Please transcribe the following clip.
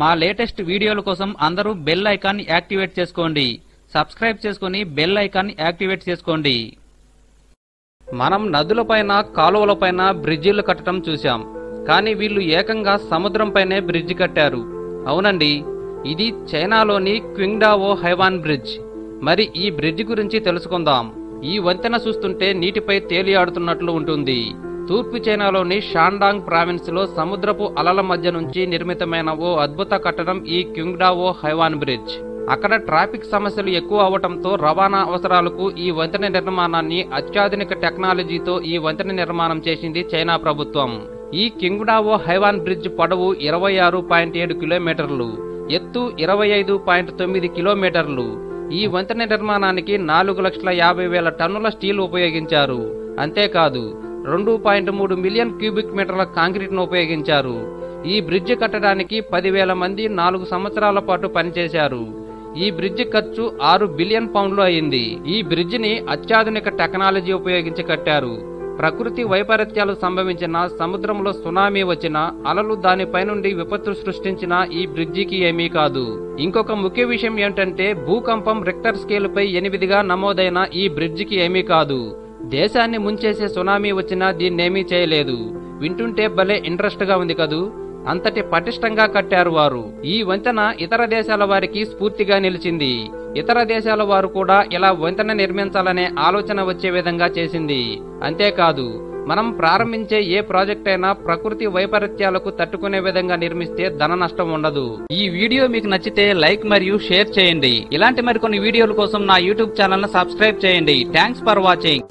మా లేటెస్ట్ వీడియోల కోసం అందరూ బెల్ ఐకాన్ యాక్టివేట్ చేసుకోండి. సబ్స్క్రైబ్ చేసుకుని బెల్ ఐకాన్ యాక్టివేట్ చేసుకోండి. మనం నదులపైన కాలువలపైన బ్రిడ్జిలు కట్టడం చూశాం. కానీ వీళ్ళు ఏకంగా సముద్రంపైనే బ్రిడ్జి కట్టారు. అవునండి ఇది చైనాలోని క్వింగ్డావో హైవాన్ బ్రిడ్జ్. మరి ఈ బ్రిడ్జ్ గురించి తెలుసుకుందాం. ఈ వంతెన చూస్తుంటే నీటిపై తేలియాడుతున్నట్లు ఉంటుంది. తూర్పు చైనాలోని షాండాంగ్ ప్రావిన్స్లో సముద్రపు అలల మధ్య నుంచి నిర్మితమైన ఓ అద్భుత కట్టడం ఈ క్యుంగ్డావో హైవాన్ బ్రిడ్జ్. అక్కడ ట్రాఫిక్ సమస్యలు ఎక్కువ అవటంతో రవాణా అవసరాలకు ఈ వంతెన నిర్మాణాన్ని అత్యాధునిక టెక్నాలజీతో ఈ వంతెన నిర్మాణం చేసింది చైనా ప్రభుత్వం. ఈ కింగ్డావో హైవాన్ బ్రిడ్జ్ పొడవు ఇరవై ఆరు పాయింట్ ఏడు కిలోమీటర్లు ఎత్తు ఇరవై ఐదు పాయింట్ తొమ్మిది కిలోమీటర్లు. ఈ వంతెన నిర్మాణానికి నాలుగు లక్షల యాభై వేల టన్నుల స్టీల్ ఉపయోగించారు. అంతేకాదు రెండు పాయింట్ మూడు మిలియన్ క్యూబిక్ మీటర్ల కాంక్రీట్ను ఉపయోగించారు. ఈ బ్రిడ్జ్ కట్టడానికి పదివేల మంది నాలుగు సంవత్సరాల పాటు పనిచేశారు. ఈ బ్రిడ్జ్ ఖర్చు ఆరు బిలియన్ పౌండ్లు అయింది. ఈ బ్రిడ్జిని అత్యాధునిక టెక్నాలజీ ఉపయోగించి కట్టారు. ప్రకృతి వైపరీత్యాలు సంభవించిన సముద్రంలో సునామీ వచ్చిన అలలు దానిపై నుండి విపత్తు సృష్టించిన ఈ బ్రిడ్జికి ఏమీ కాదు. ఇంకొక ముఖ్య విషయం ఏంటంటే భూకంపం రిక్టర్ స్కేలుపై ఎనిమిదిగా నమోదైన ఈ బ్రిడ్జికి ఏమీ కాదు. దేశాన్ని ముంచేసే సునామీ వచ్చినా దీన్నేమీ చేయలేదు. వింటుంటే భలే ఇంట్రెస్ట్గా ఉంది కదూ? అంతటి పటిష్టంగా కట్టారు వారు. ఈ వంతెన ఇతర దేశాల వారికి స్ఫూర్తిగా నిలిచింది. ఇతర దేశాల వారు కూడా ఇలా వంతెన నిర్మించాలనే ఆలోచన వచ్చే విధంగా చేసింది. అంతేకాదు మనం ప్రారంభించే ఏ ప్రాజెక్ట్ అయినా ప్రకృతి వైపరీత్యాలకు తట్టుకునే విధంగా నిర్మిస్తే ధన నష్టం ఉండదు. ఈ వీడియో మీకు నచ్చితే లైక్ మరియు షేర్ చేయండి. ఇలాంటి మరికొన్ని వీడియోల కోసం నా యూట్యూబ్ ఛానల్ సబ్స్క్రైబ్ చేయండి. Thanks for watching.